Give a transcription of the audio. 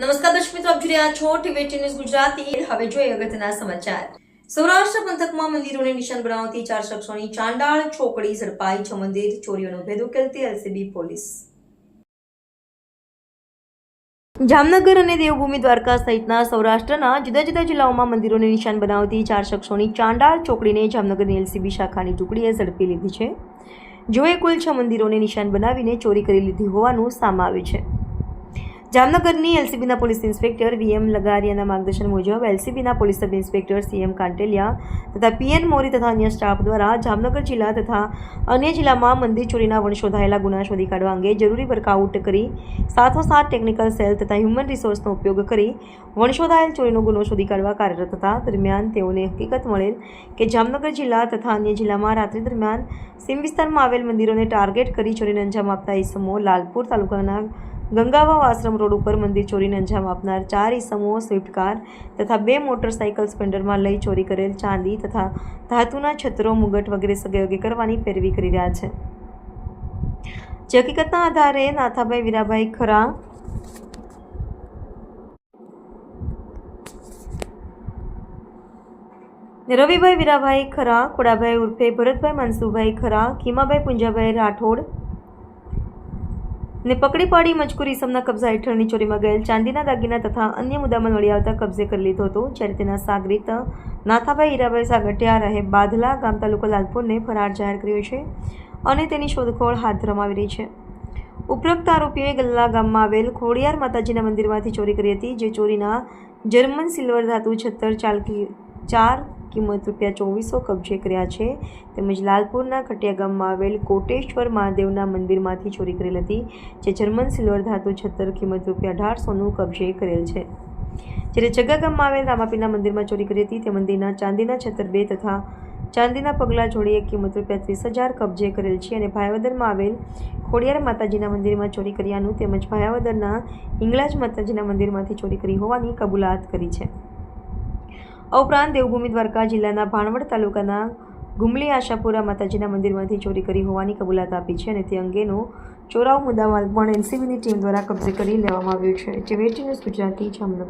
નમસ્કાર દર્શક મિત્રો, આપ જોઈ છો ટીવી ન્યૂઝ ગુજરાતી. હવે જોઈએ અગત્યના સમાચાર. સૌરાષ્ટ્ર પંથકમાં મંદિરોને નિશાન બનાવતી ચાર શખ્સોની ચાંડાળ છોકડી ઝડપાઈ છ મંદિર ચોરીઓનો ભેદ ઉકેલતી એલસીબી પોલીસ. જામનગર અને દેવભૂમિ દ્વારકા સહિતના સૌરાષ્ટ્રના જુદા જુદા જિલ્લાઓમાં મંદિરોને નિશાન બનાવતી ચાર શખ્સોની ચાંડાળ, ચોકડીને જામનગરની એલસીબી શાખાની ટુકડીએ ઝડપી લીધી છે. જોએ કુલ છ મંદિરોને નિશાન બનાવીને ચોરી કરી લીધી હોવાનું સામે આવ્યું છે. જામનગરની એલસીબીના પોલીસ ઇન્સ્પેક્ટર વીએમ લગારિયાના માર્ગદર્શન મુજબ એલસીબીના police sub inspector CM Kanteliya તથા પીએન મોરી તથા અન્ય સ્ટાફ દ્વારા જામનગર જિલ્લા તથા અન્ય જિલ્લામાં મંદિર ચોરીના વણશોધાયેલા ગુના શોધી કાઢવા અંગે જરૂરી વર્કઆઉટ કરી સાથોસાથ ટેકનિકલ સેલ તથા હ્યુમન રિસોર્સનો ઉપયોગ કરી વણશોધાયેલ ચોરીનો ગુનો શોધી કાઢવા કાર્યરત હતા. દરમિયાન તેઓને હકીકત મળેલ કે જામનગર જિલ્લા તથા અન્ય જિલ્લામાં રાત્રિ દરમિયાન સીમ વિસ્તારમાં આવેલ મંદિરોને ટાર્ગેટ કરી ચોરીને અંજામ આપતા ઇસમો લાલપુર તાલુકાના ગંગાવાવ આશ્રમ રોડ ઉપર મંદિર ચોરીને અંજામ આપનાર ચાર ઈસમો સ્વિફ્ટ કાર તથા બે મોટરસાઇકલ સ્પેન્ડરમાં લઈ ચોરી કરેલ ચાંદી તથા ધાતુના છત્રો મુગટ વગેરે સગેવગે કરવાની પેરવી કરી રહ્યા છે. જે હકીકતના આધારે નાથાભાઈ વીરાભાઈ ખરા રવિભાઈ વીરાભાઈ ખરા, ખોડાભાઈ ઉર્ફે ભરતભાઈ માનસુભાઈ ખરા, ખીમાભાઈ પુંજાભાઈ રાઠોડ ને પકડી પાડી મજકૂર ઇસમના કબજા હેઠળની ચોરીમાં ગયેલ ચાંદીના દાગીના તથા અન્ય મુદ્દામાં મળી આવતા કબજે કરી લીધો હતો, જ્યારે તેના સાગરીત નાથાભાઈ હીરાભાઈ સાગઠિયા રહે બાદલા ગામ તાલુકા લાલપુરને ફરાર જાહેર કર્યો છે અને તેની શોધખોળ હાથ ધરવામાં રહી છે. ઉપરોક્ત આરોપીઓએ ગલ્લા ગામમાં આવેલ ખોડિયાર માતાજીના મંદિરમાંથી ચોરી કરી હતી, જે ચોરીના જર્મન સિલ્વર ધાતુ, છત્તર ચાલકી, ચાર કિંમત રૂપિયા ચોવીસો કબજે કર્યા છે. તેમજ લાલપુરના ખટિયા ગામમાં આવેલ કોટેશ્વર મહાદેવના મંદિરમાંથી ચોરી કરેલ હતી, જે જર્મન સિલ્વર ધાતુ છત્તર કિંમત રૂપિયા અઢારસોનું કબજે કરેલ છે. જ્યારે જગા ગામમાં આવેલ રામાપીના મંદિરમાં ચોરી કરી હતી, તે મંદિરના ચાંદીના છત્તર બે તથા ચાંદીના પગલાં એક કિંમત રૂપિયા ત્રીસ હજાર કબજે કરેલ છે અને ભાયાવદરમાં આવેલ ખોડિયાર માતાજીના મંદિરમાં ચોરી કર્યાનું તેમજ ભાયાવદરના હિંગળાજ માતાજીના મંદિરમાંથી ચોરી કરી હોવાની કબૂલાત કરી છે. આ ઉપરાંત દેવભૂમિ દ્વારકા જિલ્લાના ભાણવડ તાલુકાના ગુમલી આશાપુરા માતાજીના મંદિરમાંથી ચોરી કરી હોવાની કબૂલાત આપી છે અને તે અંગેનો ચોરાવ મુદ્દામાલ પણ એનસીબીની ટીમ દ્વારા કબજે કરી લેવામાં આવ્યો છે. જે વેટી ન્યૂઝ ગુજરાતી જામનગર.